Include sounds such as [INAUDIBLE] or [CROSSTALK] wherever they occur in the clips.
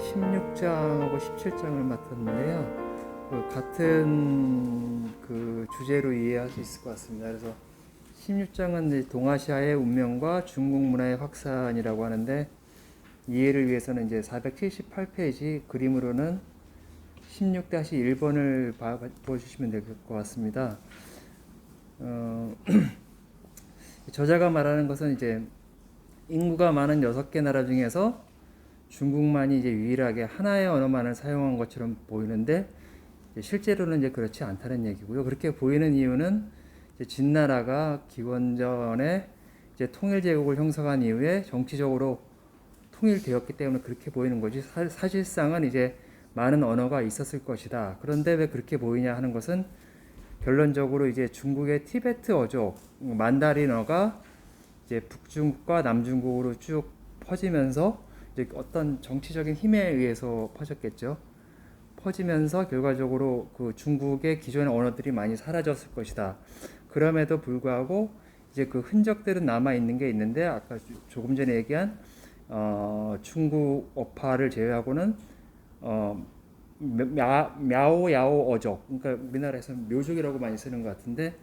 16장하고 17장을 맡았는데요. 그 같은 그 주제로 이해할 수 있을 것 같습니다. 그래서 16장은 이제 동아시아의 운명과 중국 문화의 확산이라고 하는데 이해를 위해서는 이제 478페이지 그림으로는 16-1번을 보여주시면 될 것 같습니다. 어, [CLEARS THROAT] 저자가 말하는 것은 이제 인구가 많은 여섯 개 나라 중에서 중국만이 이제 유일하게 하나의 언어만을 사용한 것처럼 보이는데 실제로는 이제 그렇지 않다는 얘기고요. 그렇게 보이는 이유는 진나라가 기원전에 이제 통일 제국을 형성한 이후에 정치적으로 통일되었기 때문에 그렇게 보이는 거지 사, 사실상은 이제 많은 언어가 있었을 것이다. 그런데 왜 그렇게 보이냐 하는 것은 결론적으로 이제 중국의 티베트 어족 만다린어가 이제 북중국과 남중국으로 쭉 퍼지면서 어떤 정치적인 힘에 의해서 퍼졌겠죠. 퍼지면서 결과적으로 그 중국의 기존의 언어들이 많이 사라졌을 것이다. 그럼에도 불구하고 이제 그 흔적들은 남아 있는 게 있는데 아까 조금 전에 얘기한 어, 중국 어파를 제외하고는 어, 야, мя오 야오 어족 그러니까 우리나라에서 묘족이라고 많이 쓰는 것 같은데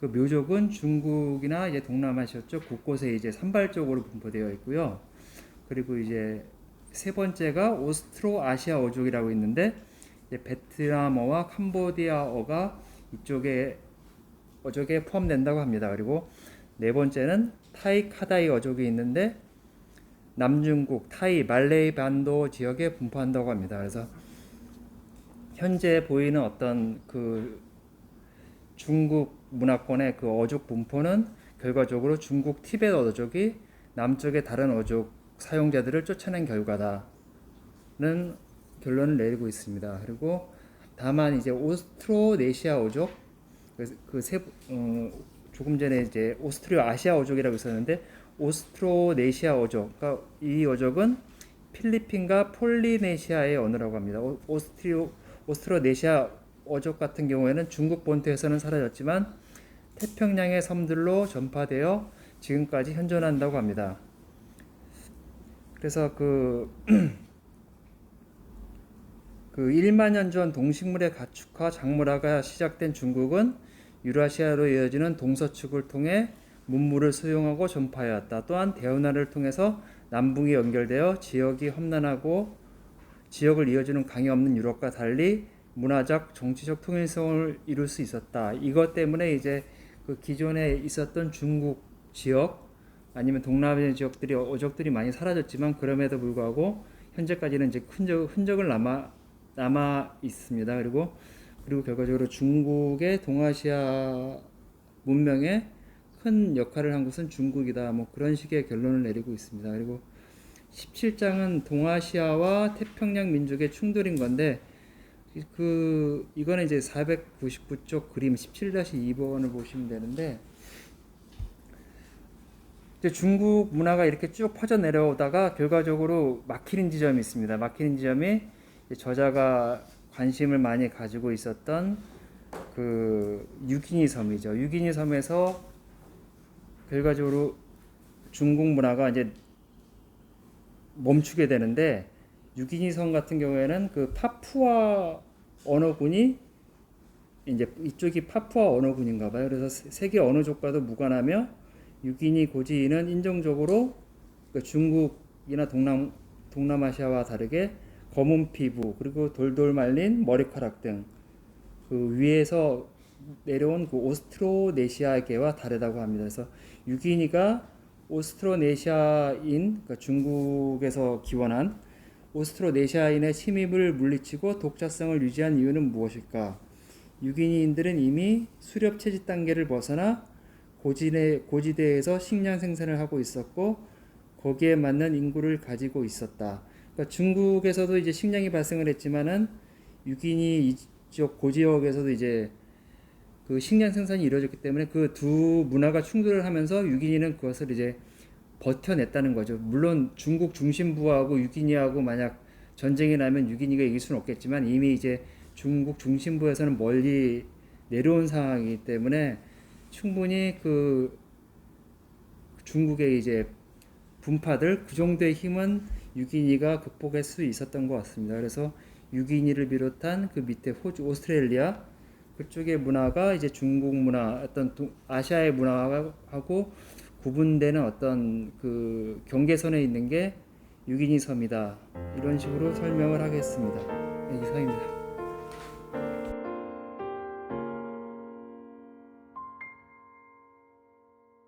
그 묘족은 중국이나 이제 동남아시아 쪽 곳곳에 이제 산발적으로 분포되어 있고요. 그리고 이제 세 번째가 오스트로 아시아 어족이라고 있는데 베트남어와 캄보디아어가 이쪽에 어족에 포함된다고 합니다. 그리고 네 번째는 타이 카다이 어족이 있는데 남중국, 타이, 말레이 반도 지역에 분포한다고 합니다. 그래서 현재 보이는 어떤 그 중국 문화권의 그 어족 분포는 결과적으로 중국 티베트 어족이 남쪽의 다른 어족 사용자들을 쫓아낸 결과다는 결론을 내리고 있습니다. 그리고 다만 이제 오스트로네시아 어족 그세 어, 조금 전에 이제 오스트리아 아시아 어족이라고 있었는데 오스트로네시아 어족 그러니까 이 어족은 필리핀과 폴리네시아의 언어라고 합니다. 오 스트리오 오스트로네시아 어족 같은 경우에는 중국 본토에서는 사라졌지만 태평양의 섬들로 전파되어 지금까지 현존한다고 합니다. 그래서 그, [CLEARS THROAT] 그 1만 년 전 동식물의 가축화 작물화가 시작된 중국은 유라시아로 이어지는 동서축을 통해 문물을 수용하고 전파해왔다. 또한 대운하를 통해서 남북이 연결되어 지역이 험난하고 지역을 이어주는 강이 없는 유럽과 달리 문화적, 정치적 통일성을 이룰 수 있었다. 이것 때문에 이제 그 기존에 있었던 중국 지역 아니면 동남아 지역들이 어족들이 많이 사라졌지만 그럼에도 불구하고 현재까지는 이제 흔적, 흔적을 남아 남아 있습니다. 그리고 그리고 결과적으로 중국의 동아시아 문명에 큰 역할을 한 것은 중국이다. 뭐 그런 식의 결론을 내리고 있습니다. 그리고 17장은 동아시아와 태평양 민족의 충돌인 건데 그 이거는 이제 499쪽 그림 17-2번을 보시면 되는데 이제 중국 문화가 이렇게 쭉 퍼져 내려오다가 결과적으로 막히는 지점이 있습니다. 막히는 지점이 저자가 관심을 많이 가지고 있었던 그 유기니 섬이죠. 유기니 섬에서 결과적으로 중국 문화가 이제 멈추게 되는데 유기니 섬 같은 경우에는 그 파푸아 언어군이 이제 이쪽이 파푸아 언어군인가 봐요. 그래서 세계 언어족과도 무관하며 유기니 고지인은 인종적으로 그 중국이나 동남 동남아시아와 다르게 검은 피부 그리고 돌돌 말린 머리카락 등 그 위에서 내려온 그 오스트로네시아계와 다르다고 합니다. 그래서 유기니가 오스트로네시아인 그러니까 중국에서 기원한 오스트로네시아인의 침입을 물리치고 독자성을 유지한 이유는 무엇일까? 유기니인들은 이미 수렵 채집 단계를 벗어나 고지대, 고지대에서 식량 생산을 하고 있었고 거기에 맞는 인구를 가지고 있었다. 그러니까 중국에서도 이제 식량이 발생을 했지만은 유기니 이쪽 고지역에서도 이제 그 식량 생산이 이루어졌기 때문에 그 두 문화가 충돌을 하면서 유기니는 그것을 이제 버텨냈다는 거죠. 물론 중국 중심부하고 유기니하고 만약 전쟁이 나면 유기니가 이길 수는 없겠지만 이미 이제 중국 중심부에서는 멀리 내려온 상황이기 때문에 충분히 그 중국의 이제 분파들 그 정도의 힘은 유기니가 극복할 수 있었던 것 같습니다. 그래서 유기니를 비롯한 그 밑에 호주, 오스트레일리아 그쪽의 문화가 이제 중국 문화, 어떤 동- 아시아의 문화하고 구분되는 어떤 그 경계선에 있는 게 유기니 섬이다. 이런 식으로 설명을 하겠습니다. 네, 이상입니다.